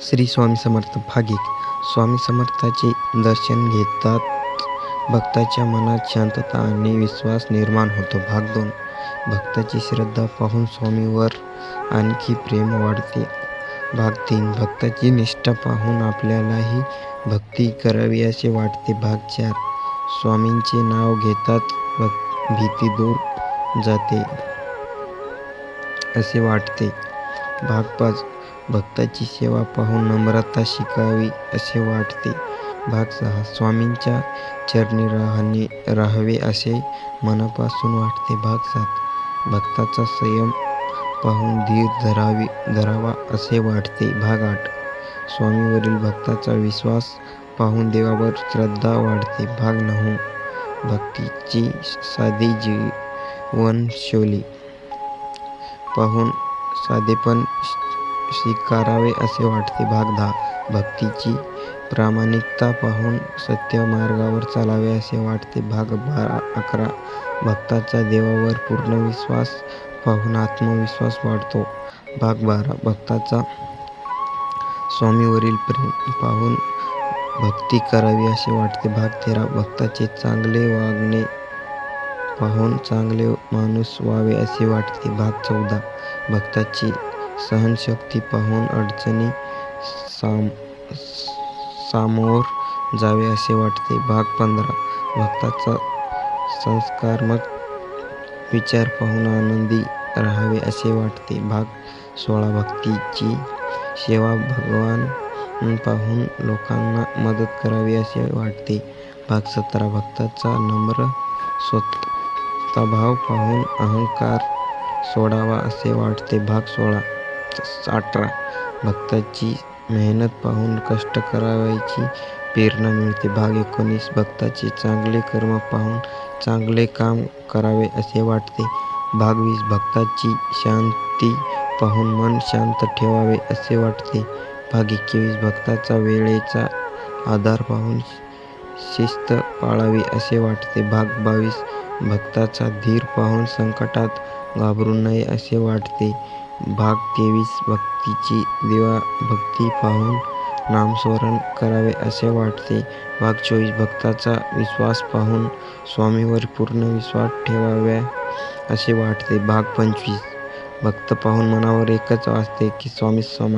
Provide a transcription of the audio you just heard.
श्री स्वामी समर्थ भाग एक स्वामी समर्थाचे दर्शन घेतात. भक्ताच्या मनात शांतता आणि विश्वास निर्माण होतो. भाग दोन. भक्ताची श्रद्धा पाहून स्वामीवर आणखी प्रेम वाढते. भाग तीन. भक्ताची निष्ठा पाहून आपल्यालाही भक्ती करावी असे वाटते. भाग चार. स्वामींचे नाव घेतात. भक भीती दूर जाते असे वाटते. भाग पाच. भक्ताची सेवा पाहून नम्रता शिकावी असे वाटते. भाग सहा स्वामींच्या चरणी राहणे राहावे असे मनापासून वाटते भाग सात भक्ताचा संयम पाहून धीर धरावी धरावा असे वाटते भाग आठ स्वामीवरील भक्ताचा विश्वास पाहून देवावर श्रद्धा वाढते भाग नऊ भक्तीची साधी जीवनशैली पाहून साधेपण स्वीकारावे असे वाटते. भाग दहा. भक्तीची प्रामाणिकता पाहून सत्य मार्गावर चालावे असे वाटते. भाग बारा अकरा. भक्ताचा देवावर पूर्ण विश्वास पाहून आत्मविश्वास वाढतो. भाग बारा. भक्ताचा स्वामीवरील प्रेम पाहून भक्ती करावी असे वाटते. भाग तेरा. भक्ताचे चांगले वागणे पाहून चांगले माणूस व्हावे असे वाटते. भाग चौदा. भक्ताची सहनशक्ती पाहून अडचणी साम सामोर जावे असे वाटते. भाग पंधरा. भक्ताचा संस्कारमक विचार पाहून आनंदी राहावे असे वाटते. भाग सोळा. भक्तीची सेवा भगवान पाहून लोकांना मदत करावी असे वाटते. भाग सतरा. भक्ताचा नम्र स्वतःभाव पाहून अहंकार सोडावा असे वाटते. भाग सोळा. अठरा. भक्ताची मेहनत पाहून कष्ट करावयाची प्रेरणा मिळते. भाग एकोणीस. भक्ताचे चांगले कर्म पाहून चांगले काम करावे असे वाटते. भाग वीस. भक्ताची शांती पाहून मन शांत ठेवावे असे वाटते. भाग एकवीस. भक्ताचा वेळेचा आधार पाहून शिस्त पाळावी असे वाटते. भाग बावीस. भक्ताचा धीर पाहून संकटात घाबरू नये असे वाटते. भाग तेवीस भक्तीची देवा भक्ती पाहून नामस्मरण करावे असे वाटते. भाग चोवीस भक्ताचा विश्वास पाहून स्वामीवर पूर्ण विश्वास ठेवाव्या असे वाटते. भाग पंचवीस भक्त पाहून मनावर एकच वाचते की स्वामी समा